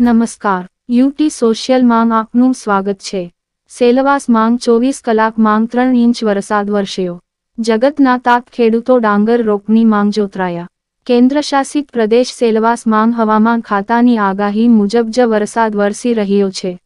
નમસ્કાર. UT social માંગ આપનું સ્વાગત છે. સેલવાસ માંગ ચોવીસ કલાક માંગ ત્રણ ઇંચ વરસાદ વરસ્યો. જગતના તાત ખેડૂતો ડાંગર રોપની માંગ જોતરાયા. કેન્દ્રશાસિત પ્રદેશ સેલવાસ માંગ હવામાન ખાતાની આગાહી મુજબ જ વરસાદ વરસી રહ્યો છે.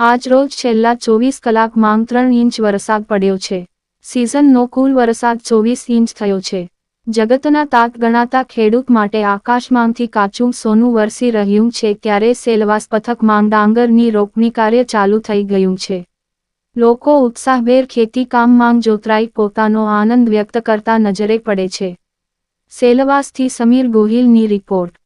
આજ રોજ છેલ્લા ચોવીસ કલાક માંગ ત્રણ ઇંચ વરસાદ પડ્યો છે. સિઝનનો કુલ વરસાદ ચોવીસ ઇંચ થયો છે. જગતના તાત ગણાતા ખેડૂત માટે આકાશમાંથી કાચું સોનું વરસી રહ્યું છે ત્યારે સેલવાસ પથક ડાંગરની રોપણી કાર્ય ચાલુ થઈ ગયું છે. લોકો ઉત્સાહભેર ખેતી કામ માંગ જોતરાઈ પોતાનો આનંદ વ્યક્ત કરતા નજરે પડે છે. સેલવાસથી સમીર ગોહિલની રિપોર્ટ.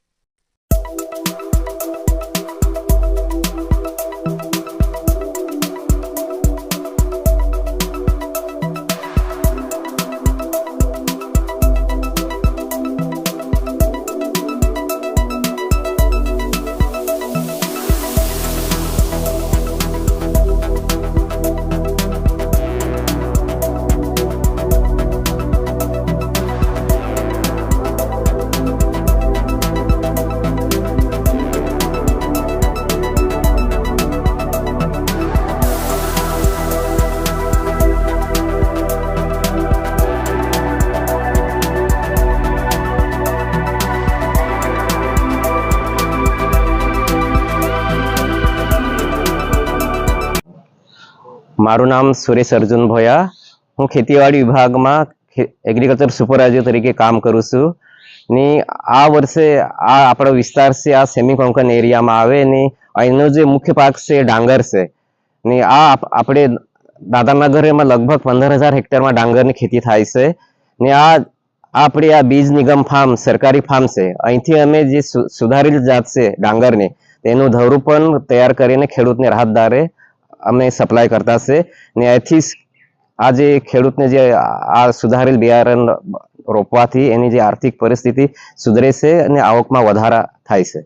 મારું નામ સુરેશ અર્જુન ભોયા. હું ખેતીવાડી વિભાગમાં એગ્રીકલ્ચર સુપરવાઇઝર તરીકે કામ કરું છું. ને આ વર્ષે આ આપણો વિસ્તાર છે, આ સેમી કોંકણ એરિયામાં આવે ને અહીંનો જે મુખ્ય પાક છે, ડાંગર છે. ને આ આપણે દાદાના ઘરેમાં લગભગ પંદર હજાર હેક્ટરમાં ડાંગરની ખેતી થાય છે. ને આ આપણે આ બીજ નિગમ ફાર્મ, સરકારી ફાર્મ છે. અહીંથી અમે જે સુધારેલ જાત છે ડાંગરની, તેનું ધવરું પણ તૈયાર કરીને ખેડૂતને રાહત દારે અમે સપ્લાય કરતા છે ને એથી આ જે ખેડૂતને જે આ સુધારેલ બિયારણ રોપવાથી એની જે આર્થિક પરિસ્થિતિ સુધરે છે અને આવકમાં વધારા થાય છે.